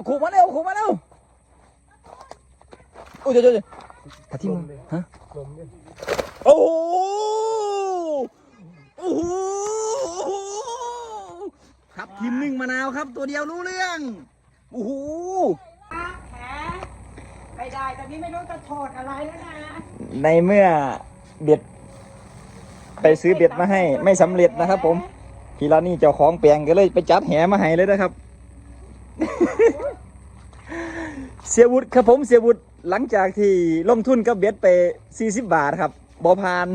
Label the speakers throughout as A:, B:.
A: เอาขู่มาเร็วขู่มาเร็วโอ้ยเดี๋ยวเดี๋ยวเดี๋ยวทับทิมฮะ
B: ลมเนี่ย
A: โอ้โหโอ้โหทับทิมหนึ่งมะนาวครับ ตัวเดียวรู้เรื่องโอ้โห
C: แหมไม่ได้ตอนนี้ไม่รู้จะโทษอะไรแล้วนะ
A: ในเมื่อเบ็ดไปซื้อเบ็ดมาให้ไม่สำเร็จนะครับผมพี่ลานี่เจ้าของแปลงก็เลยไปจับแหมาให้เลยนะครับ เสียวุฒิครับผมเสียวุฒิหลังจากที่ลงทุนกับเบ็ดไป 40 บาทครับบอพาน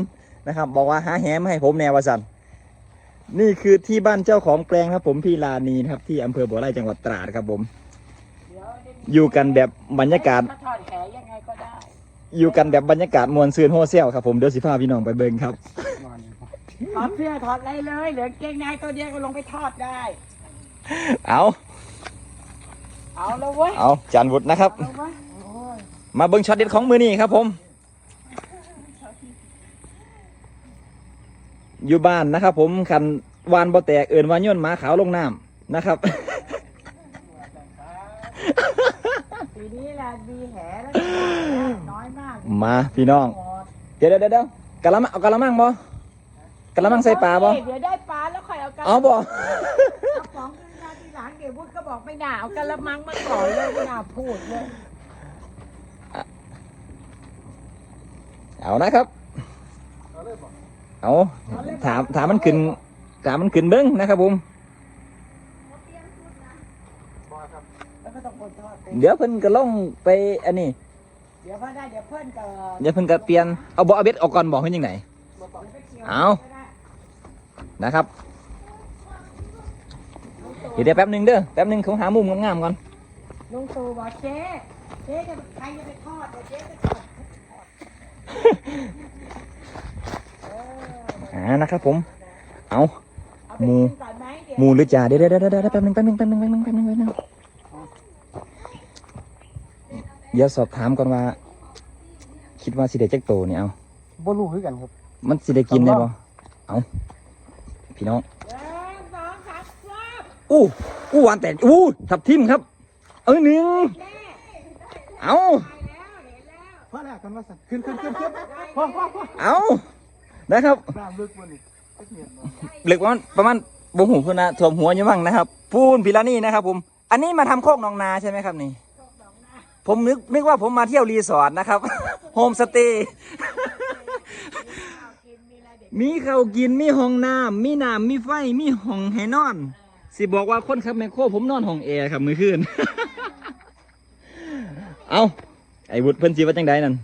A: นะครับ บอกว่าหาแหมาให้ผมแนววาสันนี่คือที่บ้านเจ้าของแปลงครับผมพี่ลานีนะครับที่อำเภอบัวไร่จังหวัดตราดครับผม
C: เดี๋ยวเดี๋ยว
A: อยู่กันแบบบรรยากาศ
C: ถ้าถอดแหยังไงก็ได้
A: อยู่กันแบบบรรยากาศมวลซืนโฮเซลครับผมเดี๋ยวสิพาพี่น้องไปเบิ่งครับ
B: นอนอยู่ครับ
C: ถอดเสื้อถอดอะไรเลย เหลือเกงในตัวเดียวก็ลงไปทอดได้
A: เอา
C: เอาแล้วเว้ย
A: เอาจานวุฒินะครับ
C: เอาแล้วเว้ยโอ้ย
A: มาเบิ่งช็อตเด็ดของมือนี้ครับผม อยู่บ้านนะครับผมคันวานบ่แตกเอินวานย่นหมาขาวลงน้ำนะครับ
C: ปีนี้แหละมีแหแล้วน้อยมาก
A: มาพี่น้อง
C: หมด
A: เดี๋ยวเดี๋ยวเดี๋ยวกะละมังเอากะละมังบ่กะละมังใส่ปลาบ่
C: เดี๋ยวได้ปลาแล้วค่อยเอากระ
A: เอาบ่
C: บอกไม่น่าเอากระมังมาก่อนเลยไม่น่าพูดเลย
A: เอานะครับ
B: เอาเลยบอก
A: เอาถามถามมันขึ้นถามมันขึ้นเบิ้งนะครับผม
B: บอกครับ
C: แล้วก็ต้องคนทอดเป็น
A: เดี๋ยวเพิ่นก็ลงไปอันนี้
C: เดี๋ยวพอได้เดี๋ยวเพื่อนก็
A: เดี๋ยวเพิ่นก็เปลี่ยนเอาบ่เอาเบ็ดออกก่อนบอกเพิ่นยังไงเอานะครับ เดี๋ยวเดี๋ยวแป๊บหนึงเด้อแป๊บหนึงเขาหามุมงามๆก่อน
C: ลุงตู่บอกเจ๊เจ๊จะใครจะไปทอดเดี๋ยวเจ๊จะทอดเออ
A: อ่านะครับผม เอา
C: เอาไป
A: หมู
C: กินก่อนไหมเดี๋ยว
A: หมูหรือจ่าเดี๋ยวเดี๋ยวเดี๋ยวเดี๋ยวแป๊บหนึงแป๊บหนึงแป๊บหนึงแป๊บหนึงแป๊บหนึงแป๊บหนึงเดี๋ยวสอบถามก่อนว่า คิดว่าสิได้จักโตเนี่ยเอา
B: บ่รู้คือกันครับ
A: มันสิได้กินได้บ่เอาพี่น้อง
C: หนึ่งสองสามครับ
A: อู้อู้หวานแต่อู้ทับทิมครับ เออหนึ่ง
C: แน่
A: เอา
C: ไปแล้วเห็นแล้ว
B: พอแล้วกันว่าสั่นขึ้นขึ้นขึ้นขึ้นพอพอพอ
A: เอานะครับ
B: น้ำลึกวันนี้เอ็กเมียนเนาะ
A: เหล็กประมาณประมาณบงหูพุ่นนะถ่วมหัวอยู่บ้างนะครับพูนพิลานี่นะครับ ผม อันนี้มาทำโคกหนองนาใช่ไหมครับนี่ผมนึกนึกว่าผมมาเที่ยวรีสอร์ทนะครับโฮมสเตย์มีข้าวกินมีห้องน้ำมีน้ำมีไฟมีห้องให้นอน สิบอกว่าคนขับแมคโครผมนอนห้องแอร์ครับมือคืน เอาไอ้บุตรเพิ่นจีว่าจังใดนั่น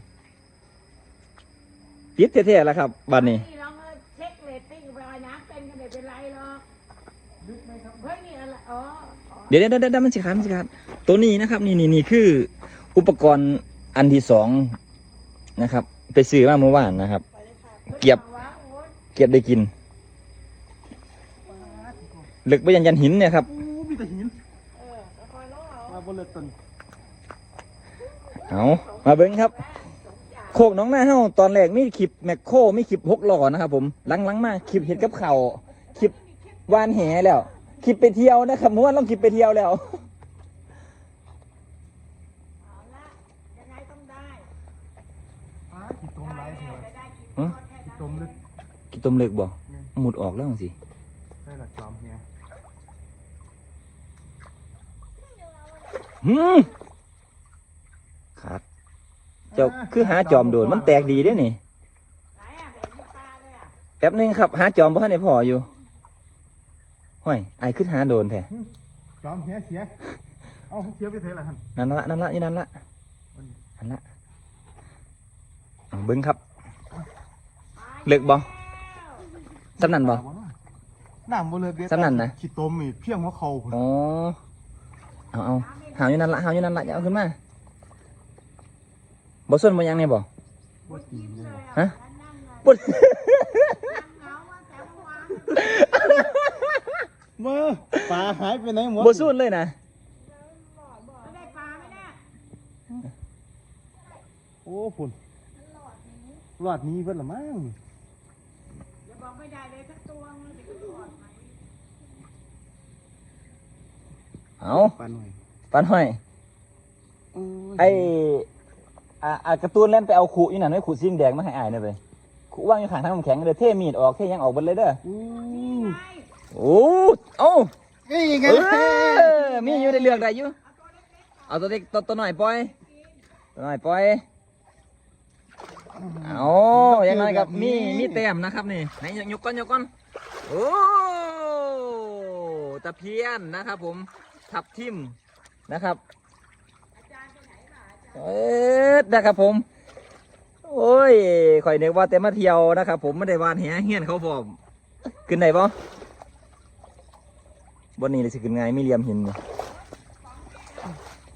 A: ปิดเท่ๆแล้วครับบัดนี้
C: นี่ลองเช็คเรตติ้งไปลอยน้ำเป็นกันไม่เป็นไรหรอกเฮ้ยนี่อะไรอ๋ออ๋อ
A: เดี๋ยวเดี๋ยวเดี๋ยวมันสิขาดมันสิขาดตัวนี้นะครับ นี่นี่นี่คืออุปกรณ์อันที่สองนะครับ ไปซื้อมาเมื่อวานนะครับ
C: ไปเลค่ะ
A: เก็บ
C: อาวโอ๊ย
A: เก็บได้กิน ล็กไปยันยันหินเนี่ยครับ
B: อู้มีแต่หิน
C: เออแล้วคอยรอเอา
B: มาบนเลือต้น
A: เอามาเบิ้งครับ โคกหน้องหน้าเฮาตอนแรกมีคลิปแมคโครมีคลิปหกล้อนะครับผมหลังๆมาคลิปเห็ดกับเขาวคลิปวานแหแล้วคลิปไปเที่ยวนะครับเมื่อวานลองคลิปไปเที่ยวแล้ว
C: เอาละยังไงต้องได้
B: อ้าขี้ตมไรเถอะ
C: จะได้กิน
A: ฮะ
C: ทอดแค่
B: ขี้
C: นั้น
B: ตมลึก
A: กี่ต้มเหล็กบ่หมุดออกแล้วสิ
B: ได้หลักจอมเนี่ย
A: หืมขาดเจ้าคือหาจอมโดนมันแตกดีเด้นี่
C: ไหนอะเห็นมีปลาเลยอะ
A: แป๊บหนึงครับ หาจอมบ่ทันได้พออยู่ห้อยไอ้ขึ้นหาโดนแท้
B: จอมเสียเสียเอาเสียไปเถอะละท่าน
A: นั่นละนั่นละนี่นั่นละนั่นละเอาเบิ้งครับเลิกบ่สำนันบ่
B: น้ำบนเลือเด็ด
A: สำนั่นนะ
B: ขี้ตมนี่เพียงหัวเข่าพุ่น
A: อ๋อเอาเอา หาวอยู่นั่นละหาวอยู่นั่นละอย่าเอาขึ้นมาบ่ส่วนบ่ยังเนี่ยบ่
B: บ่ตีนเลย
A: ฮะ
C: นั่งเลย
A: บ่
C: นั่งเหงามาแต่เมื่อวาน
B: เมื่อปลาหายไปไหนหมด
A: บ่ส่วนเลยนะ
C: ไม่ได้ปลาไหมเนี่ย
B: โอ้พุ่นรอดหนี้เพิ่นละมั้ง
C: อย่าบอกไม่ได้เลยสักตัวมันจะทอดไหม
A: เอา
B: ปลาหน่อย
A: ปลาน้อย ไอ้อ่าอ่าการ์ตูนเล่นไปเอาขู่อีนั่นไว้ขู่ซิงแดงมาให้อายหน่อยไปขู่ว่างอยู่ข้างทางน้ำแข็งเลยเท่มีดออกเท่ยังออกหมดเลยเด้อ
B: อู้
A: โอ้เอ้า
B: นี่ไง
A: เออมีอยู่ได้เลือกได้อยู่เอาตัวเล็กตัวตัวหน่อยปล่อยตัวหน่อยปล่อยเอาอย่างน้อยกับมีมีแต้มนะครับนี่ไหนยกก้อนยกก้อนโอ้ตะเพียนนะครับผมทับทิม นะครับเอ็ดนะครับผม โอ้ยข่อยนึกว่าแต่มาเที่ยวนะครับ ผมไม่ได้วานแหเฮียนเขาพร้อมขึ้นไหนบ่บนนี้เลยสิขึ้นไงไม่เหลี่ยมหินนี่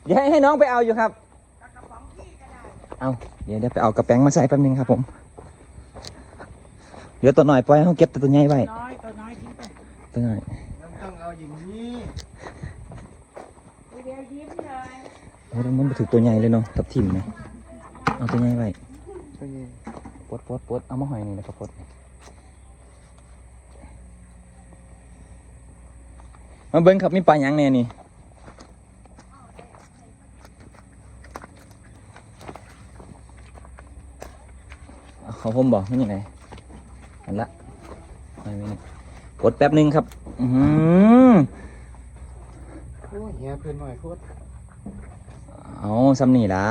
A: เดี๋ยวให้ให้น้องไปเอาอยู่ครับ เอาเดี๋ยวเดี๋ยวไปเอากระแป้งมาใส่แป๊บนึงครับ ผม เดี๋ยวตัวหน่อยปล่อยให้เขาเก็บแต่ตัวใหญ่ไว้
C: น้อยตัวน้อยทิ้งไป
A: ตัวหน่อย
B: ต้องเอาอย่างนี้
C: เดี๋ยวยิ้มเลย
A: โอ้ยมันไปถึงตัวใหญ่เลยเนาะทับทิมนะเอาตัวใหญ่ไว้
B: ตัวนี้
A: ปลดปลดปลดเอามาหอยนี่แล้วก็ปลดมาเบิ้งครับมีปลาหยังแน่นี่เอาเขาผมบอกมันยังไงอันละไม่ไม่นี่ปลดแป๊บหนึงครับ อือหือ
B: โอ้ยเหี้ยเพื่อนหน่อยโคตร
A: เอาซ้ำนี่ละ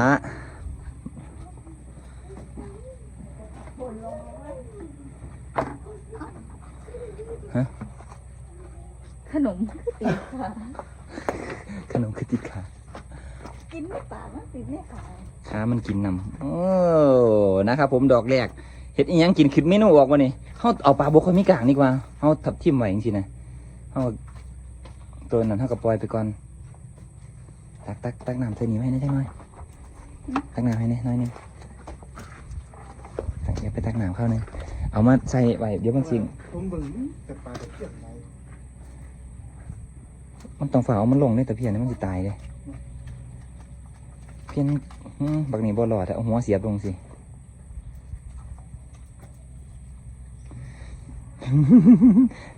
D: ขนมติดค่ะ
A: ขนมคือติดขา
D: กินในปากมันติดในปาก
A: ขามันกินนำโอ้นะครับผมดอกแรกเห็ดอีหยังกินขึ้นเมนูออกวะนี่เขาเอาปลาบกคอยมีกลางดีกว่าเขาทับทิมไว้จริงๆนะเขาตัวนั้นเขาก็ปล่อยไปก่อน ตักตักตักน้ำใส่นี่ไว้นะจังหน่อยตักน้ำให้น่อยน่อยนึงตักเดี๋ยวไปตักน้ำเข้าหนึงเอามาใส่ไว้เดี๋ยวมันสิ
B: ผมเบิ่งแต่ปลาตะเพียนไหน
A: มันต้องฝ่าเอามันลงในตะเพียนนี่มันสิตายเลยเพียนบักนี่บ่รอดอะเอาหัวเสียบลงสิ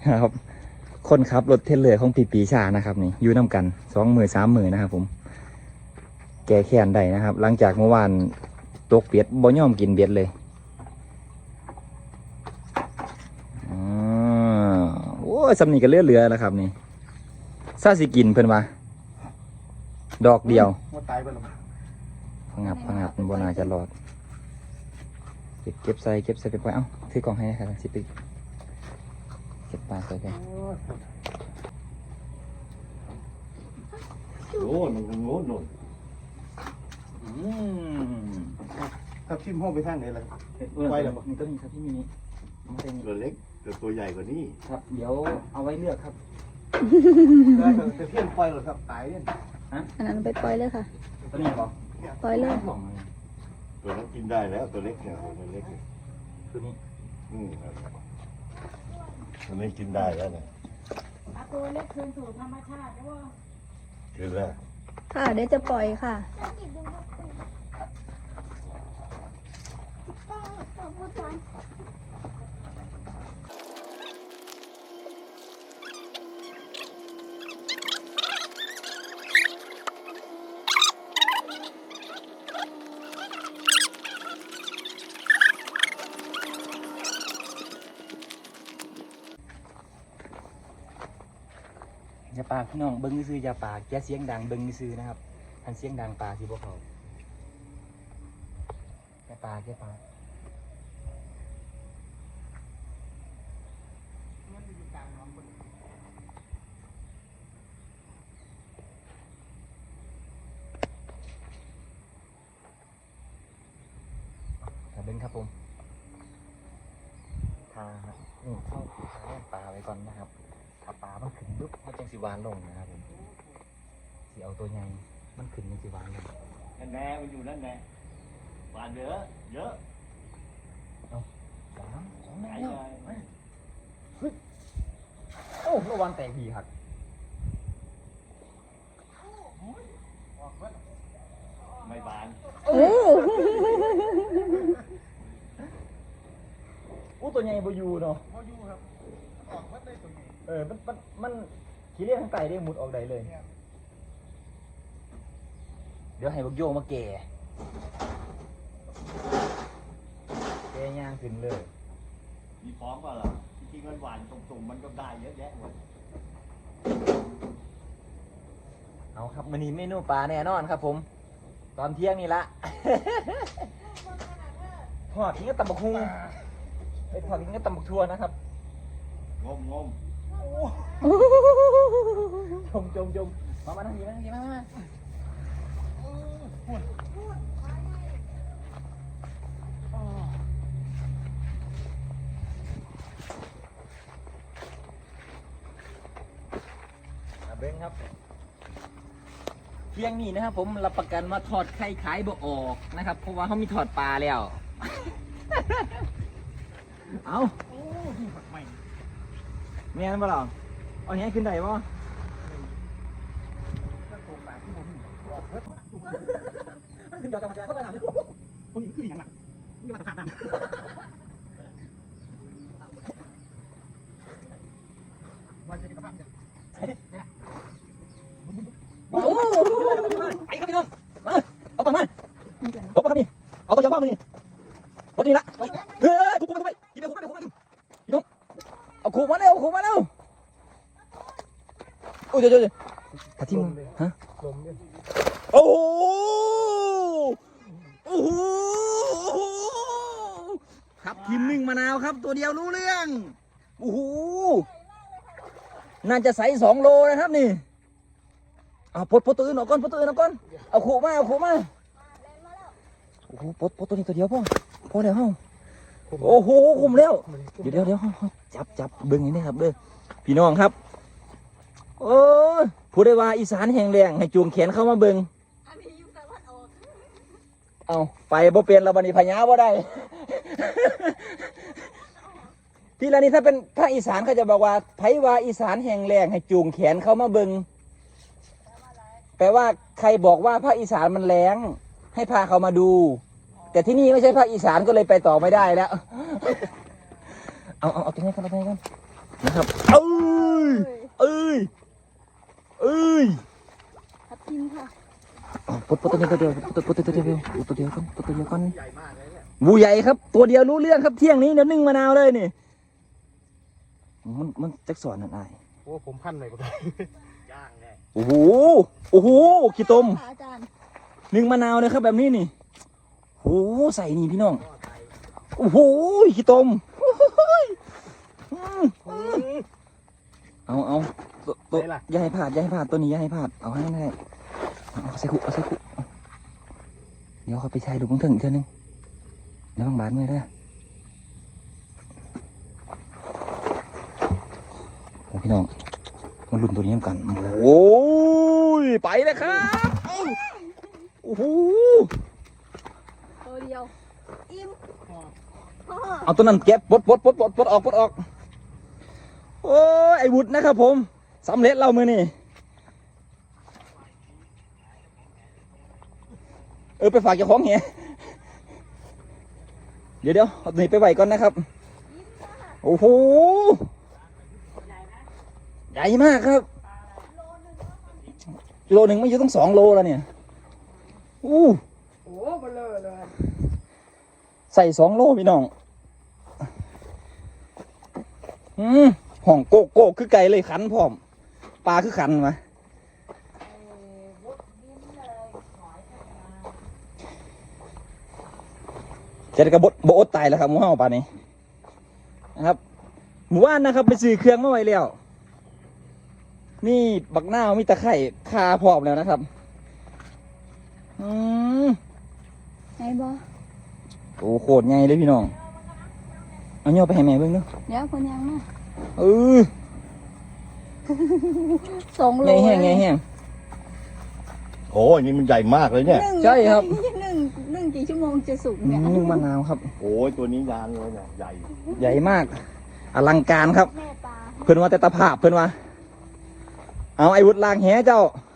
A: ครับคนขับรถเทเลอร์ของปีปีชานะครับนี่อยู่น้ำกันสองมือสามมือนะครับผม แกแค้นได้นะครับ หลังจากเมื่อวานตกเบียดบ่ย่อมกินเบียดเลยอ่าโอ้ยสำนีก็เลือเหลือแล้วครับนี่ซาสิกินเพิ่นว่าดอกเดียว
B: ว่าตายไปหรอ
A: พังงับพังงับมันบนาจะรอด เก็บเก็บใส่เก็บใส่ไปปเอ้าถือกล่องให้นะครับสิไปเก็บปลาใส่ไป
B: โอ้ย
E: โน่นมันโน่นโน่น
B: ถ้าพิมพ์ห้องไปทางไหนล่ะ
A: ไว้แล้วบอกนี่ก็มีครับที่มีนี้มาเต็ม
E: ตัวเล็กแต่ตัวใหญ่กว่านี้
A: ครับ เดี๋ยวเอาไว้เลือกครับ
B: ได้แต่ตะเพียนปล่อยหรอครับตายเนี่ย
D: อันนั้นไปปล่อยเลยค่ะ
A: ตัวนี้บอก
D: ปล่อยเลย
A: กล่องอะไร
E: ตัวนั้นกินได้แล้วตัวเล็กเนี่ยตัวเล็กเนี่ย
A: ตัวนี้
E: อืมตัวนี้กินได้แล้วเนี่ย
C: เอาตัวเล็กคืนสู่ธรรมชาติด้วย
E: กินแล้ว
D: ค่ะ เดี๋ยวจะปล่อยค่ะ
A: อย่ ปากพี่น้องเบิ้งซื้ออย่าปากอย่าเสียงดังเบิ้งซื้อนะครับทันเสียงดังปลาสิบ่เขาอย่าปากอย่าปากเบิ้งครับผมทาครับนี่เข้าทาแล่ปลาไว้ก่อนนะครับ ถ้าปลามันขึ้นปุ๊บมันจังสิหวานลงนะครับผมสิเอาตัวใหญ่มันขึ้นมันสิหวานลง
E: นั่นแน่มันอยู่นั่นแน่หวานเยอะเยอะ
A: สามสองแล้วมาเฮ้ยโอ้ระวันแตกดีครับ
E: ไม่บาน
D: โอ้
A: อู้ตัวใหญ่บ่อยู่เนาะ
B: พออยู่ครับออกวัดได้ตัวนี้
A: เออ มันมันมันขี้เลี้ยงทั้งไตได้หมุดออกได้เลยเดี๋ยวให้บักโยงมาแก่แก่ย่างขึ้นเลย
B: มีพร้อมเปล่าล่ะจริงๆมันหวานตรงๆมันก็ได้เยอะแยะหมด
A: เอาครับมันนี้เมนูปลาแน่นอนครับ ผม ตอนเที่ยงนี่ละ ทอดทิ้งก็ตำบักฮุงไปทอดทิ้งก็ตำบักทั่วนะครับ
B: งมงม
A: ชมชมชมมามานั่งดีมานั่งดีมามามาอะเบ้งครับเที่ยงนี้นะครับ ผมรับประกันว่าทอดไข่ขายบ่ออกนะครับ เพราะว่าเขามีทอดปลาแล้ว เอา เมียนบ่หรอเอาเนี้ยขึ้นได้บ่ขึ้นดอกกระจายเข้าไปหาคนนี้ขึ้นอย่างหนักนี่มาตะขาบน้ำโอ้โหไปครับพี่น้องมาเอาปากมาเอาปากมาดิเอาตัวเจ้าพ่อมาดิเอาตัวนี้ละไปเฮ้ยคุกมาคุกไปกินไปคุกไปคุกไปพี่น้องเอาคุกมาเร็วคุกมาเร็วโอ้ยเดี๋ยวเดี๋ยวเดี๋ยวตัดทิ้งมาฮะ
B: ลมเนี่ย
A: โอ้โหโอ้โหครับทีมหนึ่งมะนาวครับ ตัวเดียวรู้เรื่องโอ้โหน่าจะใส่สองโลนะครับนี่เอาปลดปลดตัวอื่นออกก่อนปลดตัวอื่นออกก่อนเอาขู่มาเอาขู่มาโอ้โหปลดปลดตัวนี้ตัวเดียวพ่อพอแล้วเฮาโอ้โหคุมแล้วเดี๋ยวเดี๋ยวเดี๋ยวเฮาเฮาจับจับเบิ้งอย่างนี้ครับเด้อพี่น้องครับ โอ้ยผู้ได้ว่าอีสานแห่งแรงให้จูงแขนเข้ามาเบิง
D: อันนี้อยู่ตะวันออก
A: เอาไปบ่เป็นแล้วบันี้พญาบ่ได้ ที่ละนี้ถ้าเป็นภาคอีสานเขาจะบอกว่าไผว่าอีสานแห่งแรงให้จูงแขนเข้ามาเบิงแปลว่าใครบอกว่าภาคอีสานมันแรงให้พาเขามาดู แต่ที่นี่ไม่ใช่ภาคอีสานก็เลยไปต่อไม่ได้แล้ว เอาเอาเอาตรงนี้กันเอาตรงนี้กันนะครับ เอ้ยเอ้ย เอ้ย
D: ทับทิมค่ะ
A: อ๋อปลดปลดตัวนี้ตัวเดียวปลดปลดตัวเดียวปลดตัวเดียวก่อนปลดตัวเดียวก่อนบูใหญ่ครับ ตัวเดียวรู้เรื่องครับเที่ยงนี้เดี๋ยวนึ่งมะนาวเลยนี่ มันมันจักสอนนั่นอาย
B: โอ้ผมพันหน่อยก็ได้ย่างแน่
A: โอ้โหโอ้โหขี้ต้ม
D: ค่ะอาจารย์
A: นึ่งมะนาวเลยครับแบบนี้นี่โอ้โหใส่นี่พี่น้องโอ้โหขี้ต้มโอ้โหอืมเอาเอา ตัวตัวอย่าให้พลาดอย่าให้พลาดตัวนี้อย่าให้พลาดเอาให้ได้เอาเอาใส่คุเอาใส่คุเอาเดี๋ยวเขาไปใช้ดูของถึงอีกเท่านึงเดี๋ยวบางบาดมือเด้อโอ้พี่น้องมาลุ้นตัวนี้กันโอ้ยไปเลยครับเอ้าโอ้โห
D: ตัวเดียว อิ่มพ่อ
A: เอาตัวนั้นเก็บปลดปลดปลดปลดปลดออกปลดออกโอ้ยไอ้วุฒนะครับผม สำเร็จเรามือนี่เออไปฝากเจ้าของเหี้ยเดี๋ยวเดี๋ยวเอาตัวนี้ไปไหวก่อนนะครับ โอ้โห ใหญ่มากครับ โลหนึ่งไม่อยู่ต้องสองโลแล้วเนี่ย อู้
C: โอ้เบลอเลย
A: ใส่สองโลพี่น้อง อืมห้องโกโก้คือไก่เลยขันพร้อม ปลาคือขันมาเจ็ดกระบดโบอดตายแล้วครับหมูเห่าปลานี้นะครับหมู่บ้านนะครับไปซื้อเครื่องมาไว้แล้วนี่บักหน้าวมีตะไคร่คาพร้อมแล้วนะครับ อืม
D: ไหนบอ
A: โอ้โคตรใหญ่เลยพี่น้อง เอาย่อไปให้แม่เบิ่งเนาะ
D: เดี๋ยวคนยังมา
A: เออ
D: สองโล
A: ใหญ่แห้งใหญ่แห้ง
E: โอ้ยนี่มันใหญ่มากเลยเนี่ย
D: หนึ่ง
A: ใช่ครับ
D: หนึ่งหนึ่งกี่ชั่วโมงจะสุกเนี่ย
A: นึ่งมะนาวครับ
E: โอ้ยตัวนี้ยานเลยเนี่ยใหญ่
A: ใหญ่มาก อลังการครับ
D: แม่ปลา
A: เพื่อนว่าแต่ตะภาพเพื่อนว่า เอาไอ้วุฒลางแหเจ้า
D: แ